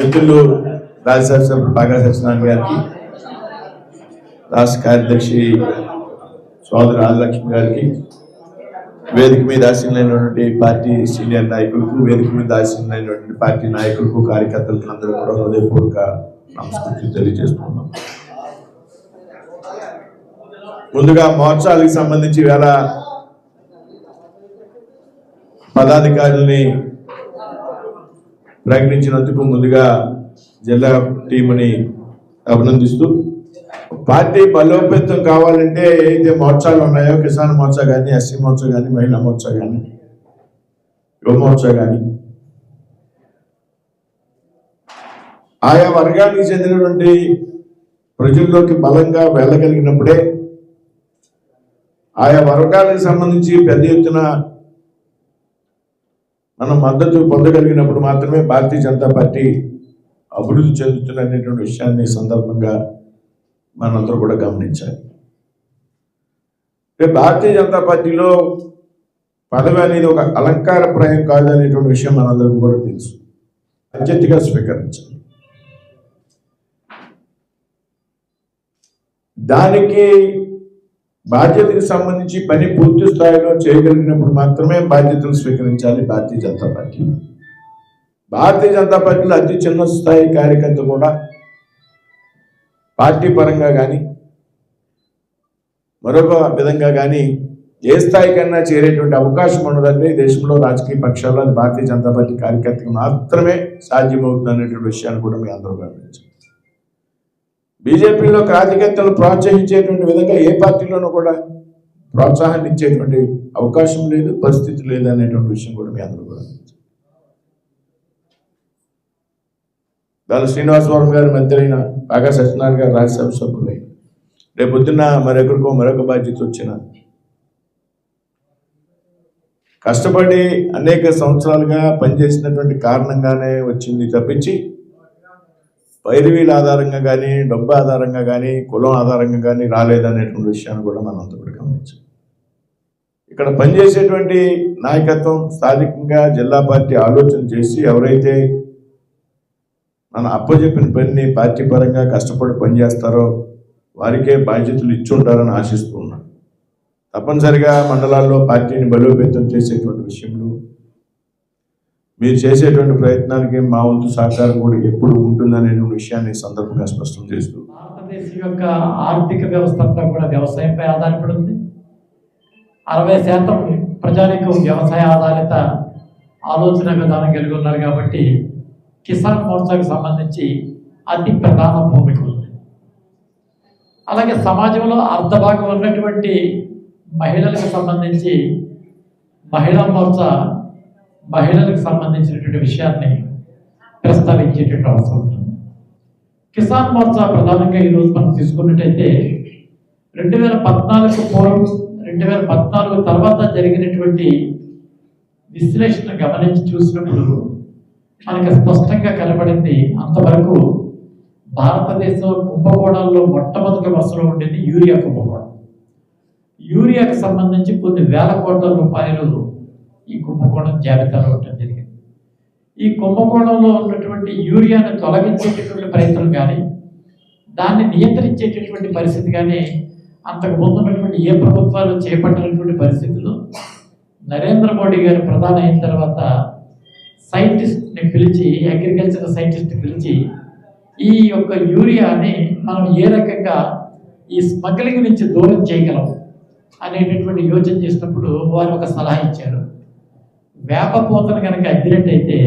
మిత్రులు రాజ్యసభ సభ్యులు బాగా సత్యనారాయణ గారికి రాష్ట్ర కార్యదర్శి సోదరు ఆదిలక్ష్మి గారికి వేదిక మీద ఆశీనులైనటువంటి పార్టీ సీనియర్ నాయకులకు వేదిక మీద ఆశీనులైనటువంటి పార్టీ నాయకులకు కార్యకర్తలకు అందరూ కూడా హృదయపూర్వక నమస్కృతి తెలియజేస్తున్నాం. ముందుగా మహోత్సవాలకు సంబంధించి వేళ పదాధికారుల్ని ప్రకటించినందుకు ముందుగా జిల్లా టీముని అభినందిస్తూ పార్టీ బలోపేతం కావాలంటే ఏదైతే మోర్చాలు ఉన్నాయో కిసాన్ మోర్చా కానీ ఎస్సీ మోర్చా కానీ మహిళా మోర్చా కానీ యువ మోర్చా కానీ ఆయా వర్గానికి చెందినటువంటి ప్రజల్లోకి బలంగా వెళ్ళగలిగినప్పుడే ఆయా వర్గాలకు సంబంధించి పెద్ద ఎత్తున మనం మద్దతు పొందగలిగినప్పుడు మాత్రమే భారతీయ జనతా పార్టీ అభివృద్ధి చెందుతున్నటువంటి విషయాన్ని సందర్భంగా మనందరూ కూడా గమనించాలి. రేపు భారతీయ జనతా పార్టీలో పదవి అనేది ఒక అలంకారప్రాయం కాదు అనేటువంటి విషయం మనందరికీ కూడా తెలుసు. అత్యతిగా స్వీకరించాలి. దానికి బాధ్యతకు సంబంధించి పని పూర్తి స్థాయిలో చేయగలిగినప్పుడు మాత్రమే బాధ్యతలు స్వీకరించాలి భారతీయ జనతా పార్టీ. భారతీయ జనతా పార్టీలో అతి చిన్న స్థాయి కార్యకర్త కూడా పార్టీ పరంగా కానీ మరొక విధంగా కానీ ఏ స్థాయికైనా చేరేటువంటి అవకాశం ఉండదంటే ఈ దేశంలో రాజకీయ పక్షాల్లో అది భారతీయ జనతా పార్టీ కార్యకర్తకు మాత్రమే సాధ్యమవుతుంది అనేటువంటి విషయాన్ని కూడా మీ అందరూ గమనించారు బీజేపీలో కార్యకర్తలు ప్రోత్సహించేటువంటి విధంగా ఏ పార్టీలోనూ కూడా ప్రోత్సాహాన్ని ఇచ్చేటువంటి అవకాశం లేదు పరిస్థితి లేదు అనేటువంటి విషయం కూడా మీ అందరూ కూడా దాని శ్రీనివాసవరం గారి మంత్రి అయిన బాగా సత్యనారాయణ గారు రాజ్యసభ సభ్యులై. రేపు పొద్దున్న మరొకరికో మరొక బాధ్యత వచ్చిన కష్టపడి అనేక సంవత్సరాలుగా పనిచేసినటువంటి కారణంగానే వచ్చింది తప్పించి పైరువీల ఆధారంగా కానీ డబ్బు ఆధారంగా కానీ కులం ఆధారంగా కానీ రాలేదనేటువంటి విషయాన్ని కూడా మనం అంత కూడా గమనించాం ఇక్కడ పనిచేసేటువంటి నాయకత్వం స్థానికంగా జిల్లా పార్టీ ఆలోచన చేసి ఎవరైతే మన అప్పచెప్పిన పనిని పార్టీ పరంగా కష్టపడి పనిచేస్తారో వారికే బాధ్యతలు ఇచ్చి ఉంటారని ఆశిస్తూ ఉన్నాను. తప్పనిసరిగా మండలాల్లో పార్టీని బలోపేతం చేసేటువంటి విషయంలో మీరు చేసేటువంటి ప్రయత్నానికి మా వంతు సహకారం కూడా ఎప్పుడు ఉంటుందనే విషయాన్ని సందర్భంగా స్పష్టం చేస్తూ. భారతదేశం యొక్క ఆర్థిక వ్యవస్థ అంతా కూడా వ్యవసాయంపై ఆధారపడి ఉంది. అరవై శాతం ప్రజానికం వ్యవసాయ ఆధారిత ఆలోచన విధానం కలిగి ఉన్నారు కాబట్టి కిసాన్ మోర్చాకు సంబంధించి అతి ప్రధాన భూమిక ఉంది. అలాగే సమాజంలో అర్ధభాగం ఉన్నటువంటి మహిళలకు సంబంధించి మహిళా మోర్చా మహిళలకు సంబంధించినటువంటి విషయాన్ని ప్రస్తావించేటువంటి అవసరం ఉంటుంది. కిసాన్ మోర్చా ప్రధానంగా ఈరోజు మనం తీసుకున్నట్టయితే రెండు వేల పద్నాలుగు పూర్వం రెండు వేల పద్నాలుగు తర్వాత జరిగినటువంటి విశ్లేషణ గమనించి చూసినప్పుడు మనకి స్పష్టంగా కనబడింది అంతవరకు భారతదేశం కుంభకోణాల్లో మొట్టమొదటి వరుసలో ఉండేది యూరియా కుంభకోణం. యూరియాకు సంబంధించి కొన్ని వేల కోట్ల రూపాయలు కుంభకోణం జాబితాలో ఉండటం జరిగింది. ఈ కుంభకోణంలో ఉన్నటువంటి యూరియాను తొలగించేటటువంటి ప్రయత్నం కానీ దాన్ని నియంత్రించేటటువంటి పరిస్థితి కానీ అంతకు ముందు ఉన్నటువంటి ఏ ప్రభుత్వాలు చేపట్టినటువంటి పరిస్థితులు నరేంద్ర మోడీ గారు ప్రధాన అయిన తర్వాత సైంటిస్ట్ని పిలిచి అగ్రికల్చర్ సైంటిస్ట్ని పిలిచి ఈ యొక్క యూరియాని మనం ఏ రకంగా ఈ స్మగ్లింగ్ నుంచి దూరం చేయగలం అనేటటువంటి యోచన చేసినప్పుడు వారు ఒక సలహా ఇచ్చారు. వేప పూతను కనుక అద్దినట్టయితే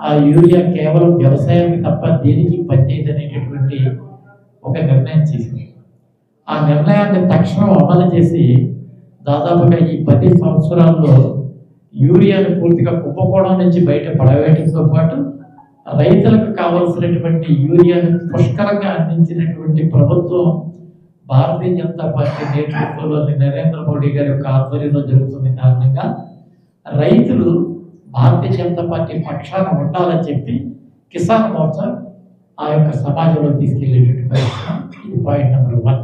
ఆ యూరియా కేవలం వ్యవసాయానికి తప్ప దేనికి పనిచేయదు అనేటటువంటి ఒక నిర్ణయం చేసింది. ఆ నిర్ణయాన్ని తక్షణం అమలు చేసి దాదాపుగా ఈ పది సంవత్సరాల్లో యూరియాను పూర్తిగా కుంభకోణం నుంచి బయట పడవేయడంతో పాటు రైతులకు కావలసినటువంటి యూరియాను పుష్కలంగా అందించినటువంటి ప్రభుత్వం భారతీయ జనతా పార్టీ నేతృత్వంలోని నరేంద్ర మోడీ గారి యొక్క ఆధ్వర్యంలో జరుగుతున్న కారణంగా రైతులు భారతీయ జనతా పార్టీ పక్షాన ఉండాలని చెప్పి కిసాన్ మోర్చా ఆ యొక్క సమాజంలో తీసుకెళ్ళేటటువంటి ప్రయత్నం ఇది పాయింట్ నెంబర్ వన్